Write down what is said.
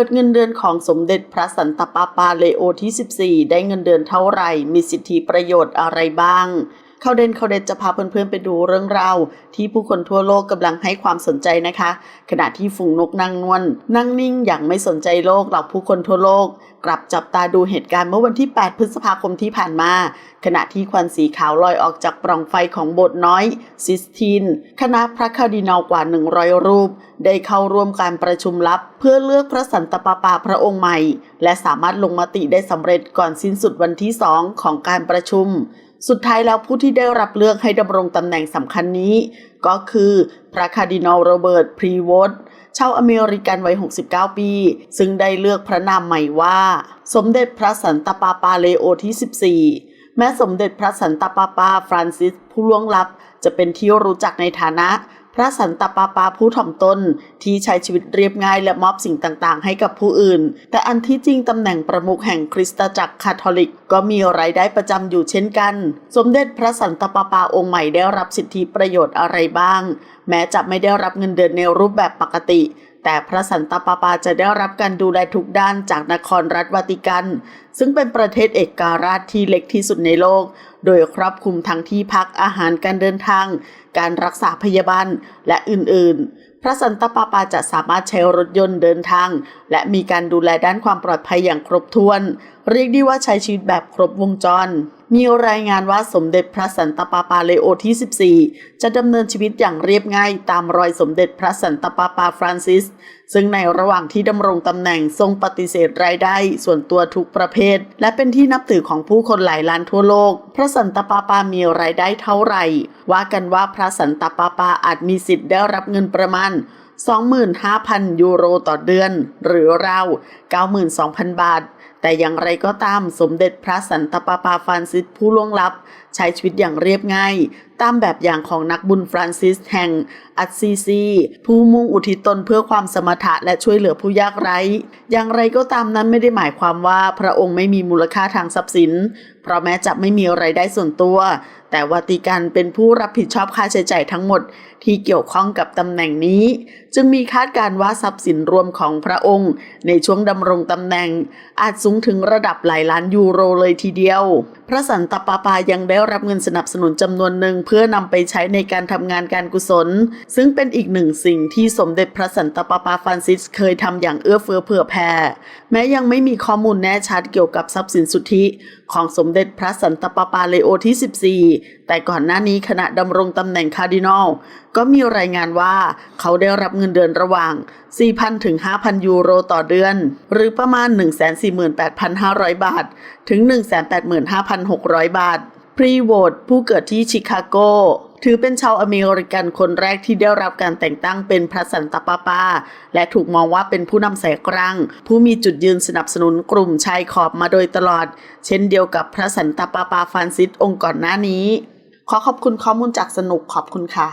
ปิดเงินเดือนของสมเด็จพระสันตะปาปาเลโอที่ 14 ได้เงินเดือนเท่าไหร่ มีสิทธิประโยชน์อะไรบ้าง ข้าเด่นข้าเด่นจะพาเพื่อนๆไปดูเรื่องราวที่ผู้คนทั่วโลกกำลังให้ความสนใจนะคะ ขณะที่ฝูงนกนางนวลนั่งนิ่งอย่างไม่สนใจโลกเหล่าผู้คนทั่วโลก กลับจับตาดูเหตุการณ์เมื่อวันที่ 8 พฤษภาคมที่ผ่านมา ขณะที่ควันสีขาวลอยออกจากปล่องไฟของโบสถ์น้อยซิสตินคณะพระคาร์ดินัลกว่า 100 รูป ได้เข้าร่วมการประชุมลับ เพื่อเลือกพระสันตะปาปาพระองค์ใหม่ และสามารถลงมติได้สำเร็จก่อนสิ้นสุดวันที่ 2 ของการประชุม สุดท้ายแล้วผู้ที่ได้รับเลือกให้ดำรงตำแหน่งสำคัญนี้ ก็คือพระคาร์ดินัลโรเบิร์ตพรีวอตชาวอเมริกันวัย 69 ปี ซึ่งได้เลือกพระนามใหม่ว่า สมเด็จพระสันตะปาปาเลโอที่ 14 แม้สมเด็จพระสันตะปาปาฟรานซิสผู้ล่วงลับจะเป็นที่รู้จักในฐานะ พระสันตะปาปาผู้ถ่อมตนที่ใช้ชีวิตเรียบง่ายและมอบสิ่งต่างๆ ให้กับผู้อื่น แต่อันที่จริงตำแหน่งประมุขแห่งคริสตจักรคาทอลิก ก็มีรายได้ประจำอยู่เช่นกัน สมเด็จพระสันตะปาปาองค์ใหม่ได้รับสิทธิประโยชน์อะไรบ้าง แม้จะไม่ได้รับเงินเดือนในรูปแบบปกติ แต่พระสันตะปาปาจะได้รับการดูแลทุกด้านจากนครรัฐวาติกัน ซึ่งเป็นประเทศเอกการาชที่เล็กที่สุดในโลก โดยครอบคลุมทั้งที่พักอาหารการเดินทาง การรักษาพยาบาลและอื่น ๆ พระสันตะปาปาจะสามารถใช้รถยนต์เดินทาง และมีการดูแลด้านความปลอดภัยอย่างครบถ้วน เรียกได้ว่าใช้ชีวิตแบบครบวงจร มีรายงานว่าสมเด็จพระสันตะปาปาเลโอที่ 14 จะดำเนินชีวิตอย่างเรียบง่ายตามรอยสมเด็จพระสันตะปาปาฟรานซิส ซึ่งในระหว่างที่ดำรงตำแหน่งทรงปฏิเสธรายได้ส่วนตัวทุกประเภท และเป็นที่นับถือของผู้คนหลายล้านทั่วโลก พระสันตะปาปามีรายได้เท่าไหร่ ว่ากันว่าพระสันตะปาปาอาจมีสิทธิ์ได้รับเงินประมาณ25,000 ยูโรต่อเดือน หรือราว 92,000 บาท แต่อย่างไรก็ตามสมเด็จพระสันตะปาปาฟรานซิสผู้ล่วงลับ ใช้ชีวิตอย่างเรียบง่าย ตามแบบอย่างของนักบุญฟรานซิสแห่งอัสซีซี ผู้มุ่งอุทิศตนเพื่อความสมถะและช่วยเหลือผู้ยากไร้ อย่างไรก็ตามนั้นไม่ได้หมายความว่าพระองค์ไม่มีมูลค่าทางทรัพย์สิน เพราะแม้จะไม่มีไรายได้ส่วนตัว แต่วาติกันเป็นผู้รับผิดชอบค่าใช้จ่ายทั้งหมด ที่เกี่ยวข้องกับตำแหน่งนี้ จึงมีคาดการว่าทรัพย์สินรวมของพระองค์ ในช่วงดำรงตำแหน่งอาจสูงถึงระดับหลายล้านยูโรเลยทีเดียว พระสันตปาปายังได้รับเงินสนับสนุนจำนวนหนึ่งเพื่อนำไปใช้ในการทำงานการกุศล ซึ่งเป็นอีกหนึ่งสิ่งที่สมเด็จพระสันตปาปาฟรานซิสเคยทำอย่างเอื้อเฟื้อเผื่อแผ่ แม้ยังไม่มีข้อมูลแน่ชัดเกี่ยวกับทรัพย์สินสุทธิ ของสมเด็จพระสันตปาปาเลโอที่ 14แต่ก่อนหน้านี้ขณะดำรงตำแหน่งคาร์ดินัลก็มีรายงานว่าเขาได้รับเงินเดือนระหว่าง 4,000 ถึง 5,000 ยูโรต่อเดือน หรือประมาณ 148,500 บาท ถึง 185,600 บาท พรีโวตผู้เกิดที่ชิคาโก ถือเป็นชาวอเมริกันคนแรกที่ได้รับการแต่งตั้งเป็นพระสันตะปาปา และถูกมองว่าเป็นผู้นำสายกลาง ผู้มีจุดยืนสนับสนุนกลุ่มชายขอบมาโดยตลอด เช่นเดียวกับพระสันตะปาปาฟานซิสองค์ก่อนหน้านี้ ขอขอบคุณข้อมูลจากสนุกขอบคุณค่ะ